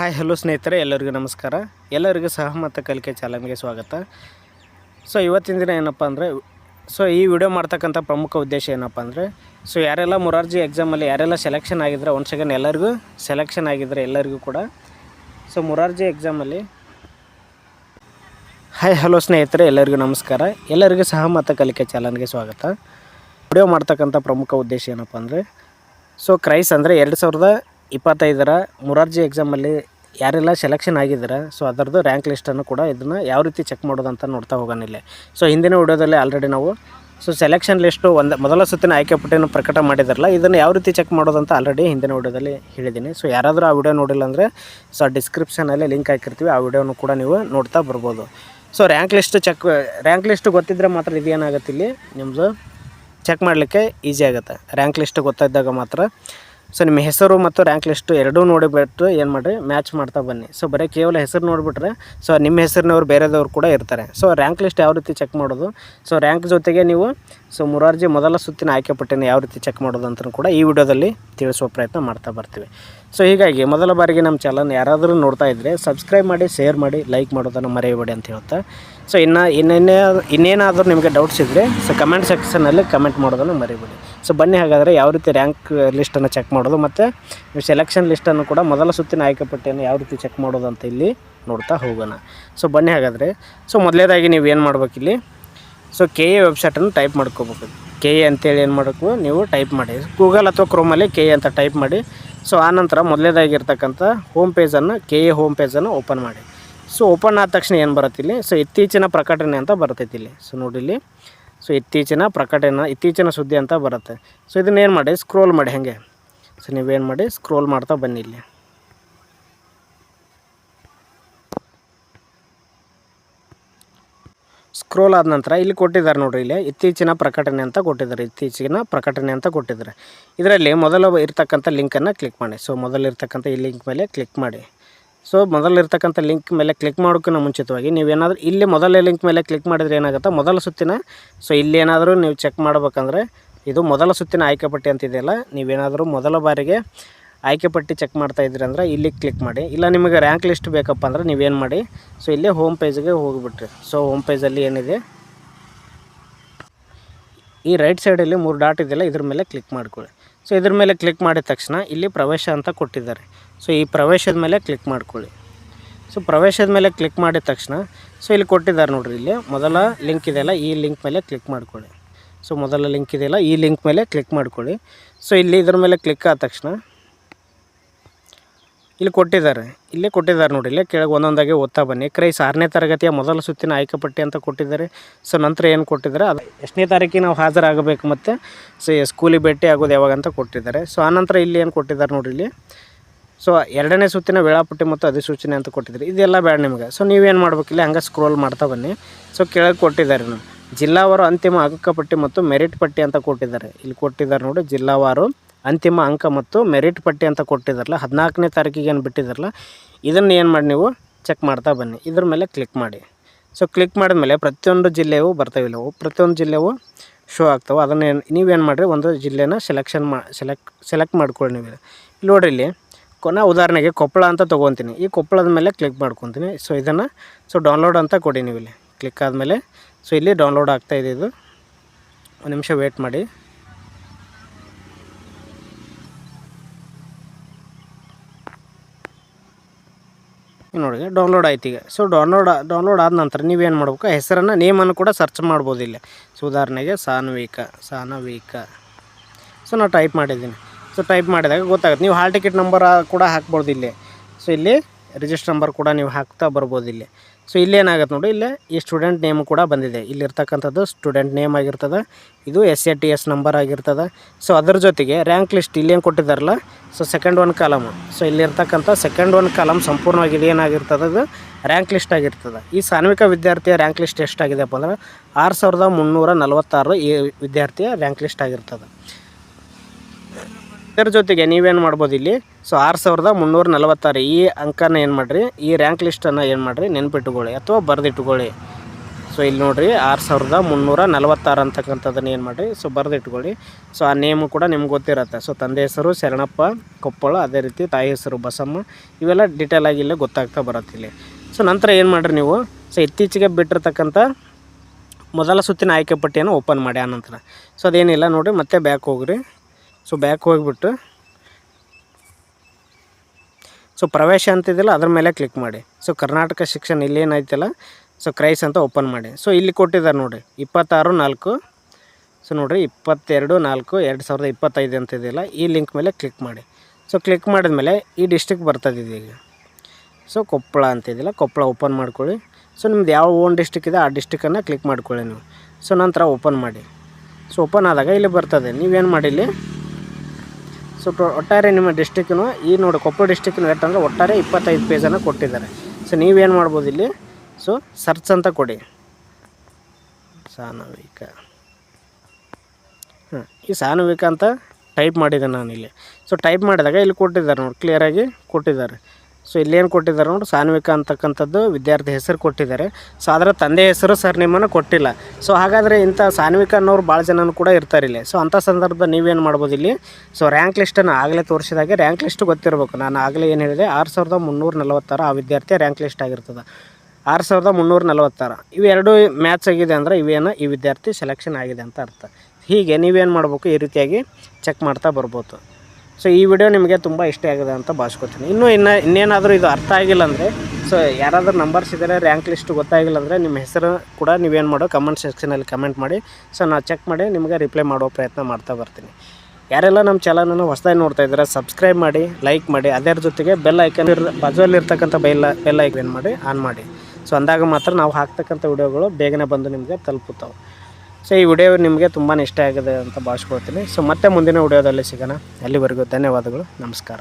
Hi, hello ಸ್ನೇಹಿತರೆ, ಎಲ್ಲರಿಗೂ ನಮಸ್ಕಾರ. ಎಲ್ಲರಿಗೂ ಸಹಮತ ಕಲಿಕೆ ಚಾಲನ್ಗೆ ಸ್ವಾಗತ. ಸೊ ಇವತ್ತಿನ ದಿನ ಏನಪ್ಪ ಅಂದರೆ ಸೊ ಈ ವಿಡಿಯೋ ಮಾಡ್ತಕ್ಕಂಥ ಪ್ರಮುಖ ಉದ್ದೇಶ ಏನಪ್ಪ ಅಂದರೆ ಸೊ ಯಾರೆಲ್ಲ ಮುರಾರ್ಜಿ ಎಕ್ಸಾಮಲ್ಲಿ ಯಾರೆಲ್ಲ ಸೆಲೆಕ್ಷನ್ ಆಗಿದ್ರೆ ಒಂದು ಸೆಕೆಂಡ್ ಎಲ್ಲರಿಗೂ ಸೆಲೆಕ್ಷನ್ ಆಗಿದ್ರೆ ಎಲ್ಲರಿಗೂ ಕೂಡ. ಸೊ ಮುರಾರ್ಜಿ ಎಕ್ಸಾಮಲ್ಲಿ ಹಾಯ್ ಹಲೋ ಸ್ನೇಹಿತರೆ, ಎಲ್ಲರಿಗೂ ನಮಸ್ಕಾರ. ಎಲ್ಲರಿಗೂ ಸಹಮತ ಕಲಿಕೆ ಚಾಲನ್ಗೆ ಸ್ವಾಗತ. ವಿಡಿಯೋ ಮಾಡ್ತಕ್ಕಂಥ ಪ್ರಮುಖ ಉದ್ದೇಶ ಏನಪ್ಪ ಅಂದರೆ ಸೊ ಕ್ರೈಸ್ ಅಂದರೆ ಎರಡು ಸಾವಿರದ ಇಪ್ಪತ್ತೈದರ ಮುರಾರ್ಜಿ ಎಕ್ಸಾಮಲ್ಲಿ ಯಾರೆಲ್ಲ ಸೆಲೆಕ್ಷನ್ ಆಗಿದ್ದಾರೆ ಸೊ ಅದರದ್ದು ರ್ಯಾಂಕ್ ಲಿಸ್ಟನ್ನು ಕೂಡ ಇದನ್ನು ಯಾವ ರೀತಿ ಚೆಕ್ ಮಾಡೋದು ಅಂತ ನೋಡ್ತಾ ಹೋಗೋಣ ಇಲ್ಲಿ. ಸೊ ಹಿಂದಿನ ವಿಡಿಯೋದಲ್ಲಿ ಆಲ್ರೆಡಿ ನಾವು ಸೊ ಸೆಲೆಕ್ಷನ್ ಲಿಸ್ಟು ಒಂದು, ಮೊದಲ ಸುತ್ತಿನ ಆಯ್ಕೆ ಪಟ್ಟಿಯನ್ನು ಪ್ರಕಟ ಮಾಡಿದಾರಲ್ಲ, ಇದನ್ನು ಯಾವ ರೀತಿ ಚೆಕ್ ಮಾಡೋದಂತ ಆಲ್ರೆಡಿ ಹಿಂದಿನ ವಿಡಿಯೋದಲ್ಲಿ ಹೇಳಿದ್ದೀನಿ. ಸೊ ಯಾರಾದರೂ ಆ ವಿಡಿಯೋ ನೋಡಿಲ್ಲ ಅಂದರೆ ಸೊ ಡಿಸ್ಕ್ರಿಪ್ಷನಲ್ಲಿ ಲಿಂಕ್ ಹಾಕಿರ್ತೀವಿ, ಆ ವಿಡಿಯೋನು ಕೂಡ ನೀವು ನೋಡ್ತಾ ಬರ್ಬೋದು. So rank list check rank list ಗೊತ್ತಿದ್ದರೆ ಮಾತ್ರ ಇದೇನಾಗುತ್ತೆ ಇಲ್ಲಿ ನಿಮ್ಮದು ಚೆಕ್ ಮಾಡಲಿಕ್ಕೆ ಈಸಿ ಆಗುತ್ತೆ. ರ್ಯಾಂಕ್ ಲಿಸ್ಟ್ ಗೊತ್ತಿದ್ದಾಗ ಮಾತ್ರ ಸೊ ನಿಮ್ಮ ಹೆಸರು ಮತ್ತು ರ್ಯಾಂಕ್ ಲಿಸ್ಟು ಎರಡೂ ನೋಡಿಬಿಟ್ಟು ಏನು ಮಾಡಿರಿ? ಮ್ಯಾಚ್ ಮಾಡ್ತಾ ಬನ್ನಿ. ಸೊ ಬರೀ ಕೇವಲ ಹೆಸರು ನೋಡಿಬಿಟ್ರೆ ಸೊ ನಿಮ್ಮ ಹೆಸರಿನವ್ರು ಬೇರೆದವ್ರು ಕೂಡ ಇರ್ತಾರೆ. ಸೊ ರ್ಯಾಂಕ್ ಲಿಸ್ಟ್ ಯಾವ ರೀತಿ ಚೆಕ್ ಮಾಡೋದು? ಸೊ ರ್ಯಾಂಕ್ ಜೊತೆಗೆ ನೀವು ಸೊ ಮುರಾರ್ಜಿ ಮೊದಲ ಸುತ್ತಿನ ಆಯ್ಕೆ ಪಟ್ಟಿನ ಯಾವ ರೀತಿ ಚೆಕ್ ಮಾಡೋದು ಅಂತ ಕೂಡ ಈ ವಿಡಿಯೋದಲ್ಲಿ ತಿಳಿಸುವ ಪ್ರಯತ್ನ ಮಾಡ್ತಾ ಬರ್ತೀವಿ. ಸೊ ಹೀಗಾಗಿ ಮೊದಲ ಬಾರಿಗೆ ನಮ್ಮ ಚಾನಲ್ ಯಾರಾದರೂ ನೋಡ್ತಾ ಇದ್ದರೆ ಸಬ್ಸ್ಕ್ರೈಬ್ ಮಾಡಿ ಶೇರ್ ಮಾಡಿ ಲೈಕ್ ಮಾಡೋದನ್ನು ಮರೆಯಬೇಡಿ ಅಂತ ಹೇಳ್ತಾ. ಸೊ ಇನ್ನು ಇನ್ನೇನೇ ಇನ್ನೇನಾದರೂ ನಿಮಗೆ ಡೌಟ್ಸ್ ಇದ್ದರೆ ಸೊ ಕಮೆಂಟ್ ಸೆಕ್ಷನಲ್ಲಿ ಕಮೆಂಟ್ ಮಾಡೋದನ್ನು ಮರಿಬೇಡಿ. ಸೊ ಬನ್ನಿ ಹಾಗಾದರೆ ಯಾವ ರೀತಿ ರ್ಯಾಂಕ್ ಲಿಸ್ಟನ್ನು ಚೆಕ್ ಮಾಡೋದು ಮತ್ತು ನೀವು ಸೆಲೆಕ್ಷನ್ ಲಿಸ್ಟನ್ನು ಕೂಡ ಮೊದಲ ಸುತ್ತಿನ ಆಯ್ಕೆ ಪಟ್ಟಿಯನ್ನು ಯಾವ ರೀತಿ ಚೆಕ್ ಮಾಡೋದು ಅಂತ ಇಲ್ಲಿ ನೋಡ್ತಾ ಹೋಗೋಣ. ಸೊ ಬನ್ನಿ ಹಾಗಾದರೆ. ಸೊ ಮೊದಲೇದಾಗಿ ನೀವು ಏನು ಮಾಡ್ಬೇಕಿಲ್ಲಿ ಸೊ ಕೆ ಎ ವೆಬ್ಸೈಟನ್ನು ಟೈಪ್ ಮಾಡ್ಕೋಬೇಕು. ಕೆ ಎ ಅಂತೇಳಿ ಏನು ಮಾಡಬೇಕು? ನೀವು ಟೈಪ್ ಮಾಡಿ. ಗೂಗಲ್ ಅಥವಾ ಕ್ರೋಮಲ್ಲಿ ಕೆ ಎ ಅಂತ ಟೈಪ್ ಮಾಡಿ. ಸೊ ಆನಂತರ ಮೊದಲೇದಾಗಿರ್ತಕ್ಕಂಥ ಹೋಮ್ ಪೇಜನ್ನು ಕೆ ಎ ಹೋಮ್ ಪೇಜನ್ನು ಓಪನ್ ಮಾಡಿ. ಸೊ ಓಪನ್ ಆದ ತಕ್ಷಣ ಏನು ಬರುತ್ತೆ ಇಲ್ಲಿ? ಸೊ, ಇತ್ತೀಚಿನ ಪ್ರಕಟಣೆ ಅಂತ ಬರ್ತೈತಿ ಇಲ್ಲಿ. ಸೊ, ನೋಡಿ ಇಲ್ಲಿ. ಸೊ, ಇತ್ತೀಚಿನ ಪ್ರಕಟಣೆ, ಇತ್ತೀಚಿನ ಸುದ್ದಿ ಅಂತ ಬರುತ್ತೆ. ಸೊ, ಇದನ್ನೇನು ಮಾಡಿ? ಸ್ಕ್ರೋಲ್ ಮಾಡಿ, ಹಾಗೆ? ಸೊ, ನೀವೇನು ಮಾಡಿ? ಸ್ಕ್ರೋಲ್ ಮಾಡ್ತಾ ಬನ್ನಿ ಇಲ್ಲಿ. ಸ್ಕ್ರೋಲ್ ಆದ ನಂತರ ಇಲ್ಲಿ ಕೊಟ್ಟಿದ್ದಾರೆ ನೋಡ್ರಿ ಇಲ್ಲಿ ಇತ್ತೀಚಿನ ಪ್ರಕಟಣೆ ಅಂತ ಕೊಟ್ಟಿದ್ದಾರೆ, ಇತ್ತೀಚಿನ ಪ್ರಕಟಣೆ ಅಂತ ಕೊಟ್ಟಿದ್ದಾರೆ. ಇದರಲ್ಲಿ ಮೊದಲು ಇರ್ತಕ್ಕಂಥ ಲಿಂಕನ್ನು ಕ್ಲಿಕ್ ಮಾಡಿ. ಸೊ ಮೊದಲಿರ್ತಕ್ಕಂಥ ಈ ಲಿಂಕ್ ಮೇಲೆ ಕ್ಲಿಕ್ ಮಾಡಿ. ಸೊ ಮೊದಲಿರ್ತಕ್ಕಂಥ ಲಿಂಕ್ ಮೇಲೆ ಕ್ಲಿಕ್ ಮಾಡೋಕ್ಕಿಂತ ಮುಂಚಿತವಾಗಿ ನೀವೇನಾದರೂ ಇಲ್ಲಿ ಮೊದಲನೇ ಲಿಂಕ್ ಮೇಲೆ ಕ್ಲಿಕ್ ಮಾಡಿದರೆ ಏನಾಗುತ್ತೆ? ಮೊದಲ ಸುತ್ತಿನ ಸೊ ಇಲ್ಲಿ ಏನಾದರೂ ನೀವು ಚೆಕ್ ಮಾಡ್ಬೇಕಂದ್ರೆ ಇದು ಮೊದಲ ಸುತ್ತಿನ ಆಯ್ಕೆ ಪಟ್ಟಿ ಅಂತಿದೆಯಲ್ಲ ನೀವೇನಾದರೂ ಮೊದಲ ಬಾರಿಗೆ ಆಯ್ಕೆ ಪಟ್ಟಿ ಚೆಕ್ ಮಾಡ್ತಾ ಇದ್ರಿ ಅಂದ್ರೆ ಇಲ್ಲಿ ಕ್ಲಿಕ್ ಮಾಡಿ. ಇಲ್ಲ ನಿಮಗೆ ರ್ಯಾಂಕ್ ಲಿಸ್ಟ್ ಬೇಕಪ್ಪ ಅಂದ್ರೆ ನೀವೇನು ಮಾಡಿ? ಸೊ ಇಲ್ಲಿ ಹೋಮ್ ಪೇಜ್ಗೆ ಹೋಗಿಬಿಟ್ರಿ. ಸೊ ಹೋಮ್ ಪೇಜಲ್ಲಿ ಏನಿದೆ? ಈ ರೈಟ್ ಸೈಡಲ್ಲಿ ಮೂರು ಡಾಟ್ ಇದೆಯಲ್ಲ, ಇದ್ರ ಮೇಲೆ ಕ್ಲಿಕ್ ಮಾಡ್ಕೊಳ್ಳಿ. ಸೊ ಇದ್ರ ಮೇಲೆ ಕ್ಲಿಕ್ ಮಾಡಿದ ತಕ್ಷಣ ಇಲ್ಲಿ ಪ್ರವೇಶ ಅಂತ ಕೊಟ್ಟಿದ್ದಾರೆ. ಸೊ ಈ ಪ್ರವೇಶದ ಮೇಲೆ ಕ್ಲಿಕ್ ಮಾಡ್ಕೊಳ್ಳಿ. ಸೊ ಪ್ರವೇಶದ ಮೇಲೆ ಕ್ಲಿಕ್ ಮಾಡಿದ ತಕ್ಷಣ ಸೊ ಇಲ್ಲಿ ಕೊಟ್ಟಿದ್ದಾರೆ ನೋಡಿರಿ ಇಲ್ಲಿ. ಮೊದಲ ಲಿಂಕ್ ಇದೆಯಲ್ಲ, ಈ ಲಿಂಕ್ ಮೇಲೆ ಕ್ಲಿಕ್ ಮಾಡ್ಕೊಳ್ಳಿ. ಸೊ ಮೊದಲ ಲಿಂಕ್ ಇದೆಯಲ್ಲ, ಈ ಲಿಂಕ್ ಮೇಲೆ ಕ್ಲಿಕ್ ಮಾಡ್ಕೊಳ್ಳಿ. ಸೊ ಇಲ್ಲಿ ಇದ್ರ ಮೇಲೆ ಕ್ಲಿಕ್ ಆದ ತಕ್ಷಣ ಇಲ್ಲಿ ಕೊಟ್ಟಿದ್ದಾರೆ. ಇಲ್ಲೇ ಕೊಟ್ಟಿದ್ದಾರೆ ನೋಡಿ, ಇಲ್ಲೇ ಕೆಳಗೆ ಒಂದೊಂದಾಗಿ ಓದ್ತಾ ಬನ್ನಿ. ಕ್ರೈಸ್ ಆರನೇ ತರಗತಿಯ ಮೊದಲ ಸುತ್ತಿನ ಆಯ್ಕೆ ಪಟ್ಟಿ ಅಂತ ಕೊಟ್ಟಿದ್ದಾರೆ. ಸೊ ನಂತರ ಏನು ಕೊಟ್ಟಿದ್ದಾರೆ? ಅದು ಎಷ್ಟನೇ ತಾರೀಕಿಗೆ ನಾವು ಹಾಜರಾಗಬೇಕು ಮತ್ತು? ಸೊ ಸ್ಕೂಲಿಗೆ ಭೇಟಿ ಆಗೋದು ಯಾವಾಗ ಅಂತ ಕೊಟ್ಟಿದ್ದಾರೆ. ಸೊ ಆನಂತರ ಇಲ್ಲಿ ಏನು ಕೊಟ್ಟಿದ್ದಾರೆ ನೋಡಿ ಇಲ್ಲಿ? ಸೊ ಎರಡನೇ ಸುತ್ತಿನ ವೇಳಾಪಟ್ಟಿ ಮತ್ತು ಅಧಿಸೂಚನೆ ಅಂತ ಕೊಟ್ಟಿದ್ದಾರೆ. ಇದೆಲ್ಲ ಬೇಡ ನಿಮಗೆ. ಸೊ ನೀವೇನು ಮಾಡ್ಬೇಕಿಲ್ಲ ಹಂಗೆ ಸ್ಕ್ರೋಲ್ ಮಾಡ್ತಾ ಬನ್ನಿ. ಸೊ ಕೆಳಗೆ ಕೊಟ್ಟಿದ್ದಾರೆ ಜಿಲ್ಲಾವಾರು ಅಂತಿಮ ಅಂಕಪಟ್ಟಿ ಮತ್ತು ಮೆರಿಟ್ ಪಟ್ಟಿ ಅಂತ ಕೊಟ್ಟಿದ್ದಾರೆ. ಇಲ್ಲಿ ಕೊಟ್ಟಿದ್ದಾರೆ ನೋಡಿ, ಜಿಲ್ಲಾವಾರು ಅಂತಿಮ ಅಂಕ ಮತ್ತು ಮೆರಿಟ್ ಪಟ್ಟಿ ಅಂತ ಕೊಟ್ಟಿದ್ದಾರಲ್ಲ ಹದಿನಾಲ್ಕನೇ ತಾರೀಕಿಗೆ ಏನು ಬಿಟ್ಟಿದ್ದಾರಲ್ಲ ಇದನ್ನು ಏನು ಮಾಡಿ ನೀವು ಚೆಕ್ ಮಾಡ್ತಾ ಬನ್ನಿ. ಇದ್ರ ಮೇಲೆ ಕ್ಲಿಕ್ ಮಾಡಿ. ಸೊ ಕ್ಲಿಕ್ ಮಾಡಿದ್ಮೇಲೆ ಪ್ರತಿಯೊಂದು ಜಿಲ್ಲೆಯು ಬರ್ತಾವಿಲ್ಲ ಪ್ರತಿಯೊಂದು ಜಿಲ್ಲೆಯು ಶೋ ಆಗ್ತಾವೆ. ಅದನ್ನು ನೀವೇನು ಮಾಡಿರಿ, ಒಂದು ಜಿಲ್ಲೆನ ಸೆಲೆಕ್ಷನ್ ಮಾ ಸೆಲೆಕ್ಟ್ ಸೆಲೆಕ್ಟ್ ಮಾಡ್ಕೊಳ್ಳಿ ನೀವು. ಇಲ್ಲಿ ನೋಡಿರಿ ಇಲ್ಲಿ ಕೊನೆ ಉದಾಹರಣೆಗೆ ಕೊಪ್ಪಳ ಅಂತ ತೊಗೊತೀನಿ. ಈ ಕೊಪ್ಪಳದ ಮೇಲೆ ಕ್ಲಿಕ್ ಮಾಡ್ಕೊತೀನಿ. ಸೊ ಇದನ್ನು ಸೊ ಡೌನ್ಲೋಡ್ ಅಂತ ಕೊಡಿ ನೀವು ಇಲ್ಲಿ. ಕ್ಲಿಕ್ ಆದಮೇಲೆ ಸೊ ಇಲ್ಲಿ ಡೌನ್ಲೋಡ್ ಆಗ್ತಾಯಿದೆ ಇದು ಒಂದು ನಿಮಿಷ ವೇಟ್ ಮಾಡಿ. ನೋಡಿ ಡೌನ್ಲೋಡ್ ಆಯ್ತು ಈಗ. ಸೊ ಡೌನ್ಲೋಡ್ ಡೌನ್ಲೋಡ್ ಆದ ನಂತರ ನೀವೇನು ಮಾಡ್ಬೇಕು? ಹೆಸರನ್ನು, ನೇಮನ್ನು ಕೂಡ ಸರ್ಚ್ ಮಾಡ್ಬೋದು ಇಲ್ಲಿ. ಸೊ ಉದಾಹರಣೆಗೆ ಸಾನ್ವಿಕ, ಸಾನವಿಕ. ಸೊ ನಾನು ಟೈಪ್ ಮಾಡಿದ್ದೀನಿ. ಸೊ ಟೈಪ್ ಮಾಡಿದಾಗ ಗೊತ್ತಾಗುತ್ತೆ. ನೀವು ಹಾಲ್ ಟಿಕೆಟ್ ನಂಬರ್ ಕೂಡ ಹಾಕ್ಬೋದು ಇಲ್ಲಿ. ಸೊ ಇಲ್ಲಿ ರಿಜಿಸ್ಟರ್ ನಂಬರ್ ಕೂಡ ನೀವು ಹಾಕ್ತಾ ಬರ್ಬೋದು ಇಲ್ಲಿ. ಸೊ ಇಲ್ಲೇನಾಗುತ್ತೆ ನೋಡಿ, ಇಲ್ಲೇ ಈ ಸ್ಟೂಡೆಂಟ್ ನೇಮ್ ಕೂಡ ಬಂದಿದೆ. ಇಲ್ಲಿರ್ತಕ್ಕಂಥದ್ದು ಸ್ಟೂಡೆಂಟ್ ನೇಮ್ ಆಗಿರ್ತದೆ. ಇದು S A T S number ಆಗಿರ್ತದೆ. ಸೊ ಅದ್ರ ಜೊತೆಗೆ ರ್ಯಾಂಕ್ ಲಿಸ್ಟ್ ಇಲ್ಲೇನು ಕೊಟ್ಟಿದ್ದಾರಲ್ಲ? So second one column so ಇಲ್ಲಿರ್ತಕ್ಕಂಥ ಸೆಕೆಂಡ್ ಒನ್ ಕಾಲಮ್ ಸಂಪೂರ್ಣವಾಗಿ ಇದು ಏನಾಗಿರ್ತದೆ? ಅದು ರ್ಯಾಂಕ್ ಲಿಸ್ಟ್ ಆಗಿರ್ತದೆ. ಈ ಸಾನ್ವಿಕ ವಿದ್ಯಾರ್ಥಿಯ ರ್ಯಾಂಕ್ ಲಿಸ್ಟ್ ಎಷ್ಟಾಗಿದೆಪ್ಪ ಅಂದ್ರೆ, ಆರು ಸಾವಿರದ ಮುನ್ನೂರ ನಲವತ್ತಾರು ಈ ವಿದ್ಯಾರ್ಥಿಯ ರ್ಯಾಂಕ್ ಲಿಸ್ಟ್ ಆಗಿರ್ತದೆ. ಇದರ ಜೊತೆಗೆ ನೀವೇನು ಮಾಡ್ಬೋದು ಇಲ್ಲಿ? ಸೊ ಆರು ಸಾವಿರದ ಮುನ್ನೂರ ನಲವತ್ತಾರು. ಈ ಅಂಕನ ಏನು ಮಾಡಿರಿ? ಈ ರ್ಯಾಂಕ್ ಲಿಸ್ಟನ್ನು ಏನು ಮಾಡಿರಿ? ನೆನ್ಪಿಟ್ಟುಕೊಳ್ಳಿ ಅಥವಾ ಬರೆದಿಟ್ಟುಕೊಳ್ಳಿ ಸೊ ಇಲ್ಲಿ ನೋಡಿರಿ, ಆರು ಸಾವಿರದ ಮುನ್ನೂರ ನಲವತ್ತಾರು ಅಂತಕ್ಕಂಥದ್ದನ್ನು ಏನು ಮಾಡಿರಿ? ಸೊ ಬರೆದಿಟ್ಕೊಳ್ಳಿ. ಸೊ ಆ ನೇಮು ಕೂಡ ನಿಮ್ಗೆ ಗೊತ್ತಿರುತ್ತೆ. ಸೊ ತಂದೆ ಹೆಸರು, ಶರಣಪ್ಪ, ಕೊಪ್ಪಳ, ಅದೇ ರೀತಿ ತಾಯಿ ಹೆಸರು ಬಸಮ್ಮ, ಇವೆಲ್ಲ ಡಿಟೇಲ್ ಆಗಿ ಇಲ್ಲೇ ಗೊತ್ತಾಗ್ತಾ ಬರುತ್ತೆ ಇಲ್ಲಿ. ಸೊ ನಂತರ ಏನು ಮಾಡಿರಿ ನೀವು? ಸೊ ಇತ್ತೀಚೆಗೆ ಬಿಟ್ಟಿರ್ತಕ್ಕಂಥ ಮೊದಲ ಸುತ್ತಿನ ಆಯ್ಕೆ ಪಟ್ಟಿಯನ್ನು ಓಪನ್ ಮಾಡಿ ಆನಂತರ. ಸೊ ಅದೇನಿಲ್ಲ ನೋಡಿರಿ, ಮತ್ತೆ ಬ್ಯಾಕ್ ಹೋಗ್ರಿ. ಸೊ ಬ್ಯಾಕ್ ಹೋಗಿಬಿಟ್ಟು ಸೊ ಪ್ರವೇಶ ಅಂತಿದ್ದಿಲ್ಲ ಅದ್ರ ಮೇಲೆ ಕ್ಲಿಕ್ ಮಾಡಿ. ಸೊ ಕರ್ನಾಟಕ ಶಿಕ್ಷಣ ಇಲ್ಲೇನೈತಲ್ಲ ಸೊ ಕ್ರೈಸ್ ಅಂತ ಓಪನ್ ಮಾಡಿ. ಸೊ ಇಲ್ಲಿ ಕೊಟ್ಟಿದ್ದಾರೆ ನೋಡಿರಿ ಇಪ್ಪತ್ತಾರು, ನಾಲ್ಕು. ಸೊ ನೋಡಿರಿ, ಇಪ್ಪತ್ತೆರಡು, ನಾಲ್ಕು, ಎರಡು ಸಾವಿರದ ಇಪ್ಪತ್ತೈದು ಅಂತ ಈ ಲಿಂಕ್ ಮೇಲೆ ಕ್ಲಿಕ್ ಮಾಡಿ. ಸೊ ಕ್ಲಿಕ್ ಮಾಡಿದ್ಮೇಲೆ ಈ ಡಿಸ್ಟಿಕ್ ಬರ್ತದಿದೆ ಈಗ. ಸೊ ಕೊಪ್ಪಳ ಅಂತಿದ್ದಿಲ್ಲ ಕೊಪ್ಪಳ ಓಪನ್ ಮಾಡ್ಕೊಳ್ಳಿ. ಸೊ ನಿಮ್ದು ಯಾವ ಓನ್ ಡಿಸ್ಟಿಕ್ ಇದೆ, ಆ ಡಿಸ್ಟಿಕನ್ನು ಕ್ಲಿಕ್ ಮಾಡ್ಕೊಳ್ಳಿ ನೀವು. ಸೊ ನಂತರ ಓಪನ್ ಮಾಡಿ. ಸೊ ಓಪನ್ ಆದಾಗ ಇಲ್ಲಿ ಬರ್ತದೆ. ನೀವೇನು ಮಾಡಿ ಇಲ್ಲಿ ಸೊ ಒಟ್ಟಾರೆ ನಿಮ್ಮ ಡಿಸ್ಟಿಕ್ನು ಈ ನೋಡಿ ಕೊಪ್ಪಳ ಡಿಸ್ಟಿಕ್ನು ಅಂದರೆ ಒಟ್ಟಾರೆ ಇಪ್ಪತ್ತೈದು ಪೇಜನ್ನು ಕೊಟ್ಟಿದ್ದಾರೆ. ಸೊ ನೀವೇನು ಮಾಡ್ಬೋದು ಇಲ್ಲಿ? ಸೊ ಸರ್ಚ್ ಅಂತ ಕೊಡಿ. ಸಾನವಿಕ. ಹಾಂ, ಈ ಸಾನವಿಕ ಅಂತ ಟೈಪ್ ಮಾಡಿದೆ ನಾನಿಲ್ಲಿ. ಸೊ ಟೈಪ್ ಮಾಡಿದಾಗ ಇಲ್ಲಿ ಕೊಟ್ಟಿದ್ದಾರೆ ನೋಡಿ ಕ್ಲಿಯರಾಗಿ ಕೊಟ್ಟಿದ್ದಾರೆ. ಸೊ ಇಲ್ಲೇನು ಕೊಟ್ಟಿದ್ದಾರೆ ನೋಡಿ, ಸಾನ್ವಿಕ ಅಂತಕ್ಕಂಥದ್ದು ವಿದ್ಯಾರ್ಥಿ ಹೆಸರು ಕೊಟ್ಟಿದ್ದಾರೆ. ಸೊ ಅದರ ತಂದೆ ಹೆಸರು ಸರ್ ನಿಮ್ಮನ್ನು ಕೊಟ್ಟಿಲ್ಲ. ಸೊ ಹಾಗಾದರೆ ಇಂಥ ಸಾನ್ವಿಕ ಅನ್ನೋರು ಭಾಳ ಜನನು ಕೂಡ ಇರ್ತಾರೆ ಇಲ್ಲಿ. ಸೊ ಅಂಥ ಸಂದರ್ಭದಲ್ಲಿ ನೀವೇನು ಮಾಡ್ಬೋದು ಇಲ್ಲಿ? ಸೊ ರ್ಯಾಂಕ್ ಲಿಸ್ಟನ್ನು ಆಗಲೇ ತೋರಿಸಿದಾಗೆ ರ್ಯಾಂಕ್ ಲಿಸ್ಟ್ ಗೊತ್ತಿರಬೇಕು. ನಾನು ಆಗಲೇ ಏನು ಹೇಳಿದೆ, ಆರು ಸಾವಿರದ ಮುನ್ನೂರ ನಲವತ್ತಾರು ಆ ವಿದ್ಯಾರ್ಥಿ ರ್ಯಾಂಕ್ ಲಿಸ್ಟ್ ಆಗಿರ್ತದೆ. ಆರು ಸಾವಿರದ ಮುನ್ನೂರ ನಲವತ್ತಾರು. ಇವೆರಡು ಮ್ಯಾಚ್ ಆಗಿದೆ ಅಂದರೆ ಇವೇನು? ಈ ವಿದ್ಯಾರ್ಥಿ ಸೆಲೆಕ್ಷನ್ ಆಗಿದೆ ಅಂತ ಅರ್ಥ. ಹೀಗೆ ನೀವೇನು ಮಾಡಬೇಕು? ಈ ರೀತಿಯಾಗಿ ಚೆಕ್ ಮಾಡ್ತಾ ಬರ್ಬೋದು. ಸೊ ಈ ವಿಡಿಯೋ ನಿಮಗೆ ತುಂಬ ಇಷ್ಟ ಆಗಿದೆ ಅಂತ ಭಾವಿಸ್ಕೊತೀನಿ. ಇನ್ನೂ ಇನ್ನು ಇನ್ನೇನಾದರೂ ಇದು ಅರ್ಥ ಆಗಿಲ್ಲ ಅಂದರೆ ಸೊ ಯಾರಾದರೂ ನಂಬರ್ಸ್ ಇದ್ದಾರೆ ರ್ಯಾಂಕ್ ಲಿಸ್ಟ್ ಗೊತ್ತಾಗಿಲ್ಲ ಅಂದರೆ ನಿಮ್ಮ ಹೆಸರು ಕೂಡ ನೀವೇನು ಮಾಡೋ ಕಮೆಂಟ್ ಸೆಕ್ಷನಲ್ಲಿ ಕಮೆಂಟ್ ಮಾಡಿ. ಸೊ ನಾನು ಚೆಕ್ ಮಾಡಿ, ನಿಮಗೆ ರಿಪ್ಲೈ ಮಾಡೋ ಪ್ರಯತ್ನ ಮಾಡ್ತಾ ಬರ್ತೀನಿ. ಯಾರೆಲ್ಲ ನಮ್ಮ ಚಾನಲನ್ನು ಹೊಸದಾಗಿ ನೋಡ್ತಾ ಇದ್ದಾರೆ ಸಬ್ಸ್ಕ್ರೈಬ್ ಮಾಡಿ ಲೈಕ್ ಮಾಡಿ ಅದರ ಜೊತೆಗೆ ಬೆಲ್ ಐಕನ್ ಇರ್ ಬಾಜುವಲ್ಲಿರ್ತಕ್ಕಂಥ ಬೆಲ್ಲ ಬೆಲ್ ಐಕನ್ ಮಾಡಿ ಆನ್ ಮಾಡಿ. ಸೊ ಅಂದಾಗ ಮಾತ್ರ ನಾವು ಹಾಕ್ತಕ್ಕಂಥ ವಿಡಿಯೋಗಳು ಬೇಗನೆ ಬಂದು ನಿಮಗೆ ತಲುಪುತ್ತವೆ. ಸೊ ಈ ವಿಡಿಯೋ ನಿಮಗೆ ತುಂಬಾ ಇಷ್ಟ ಆಗಿದೆ ಅಂತ ಭಾವಿಸ್ಕೊಳ್ತೀನಿ. ಸೊ ಮತ್ತೆ ಮುಂದಿನ ವಿಡಿಯೋದಲ್ಲಿ ಸಿಗೋಣ. ಅಲ್ಲಿವರೆಗೂ ಧನ್ಯವಾದಗಳು. ನಮಸ್ಕಾರ.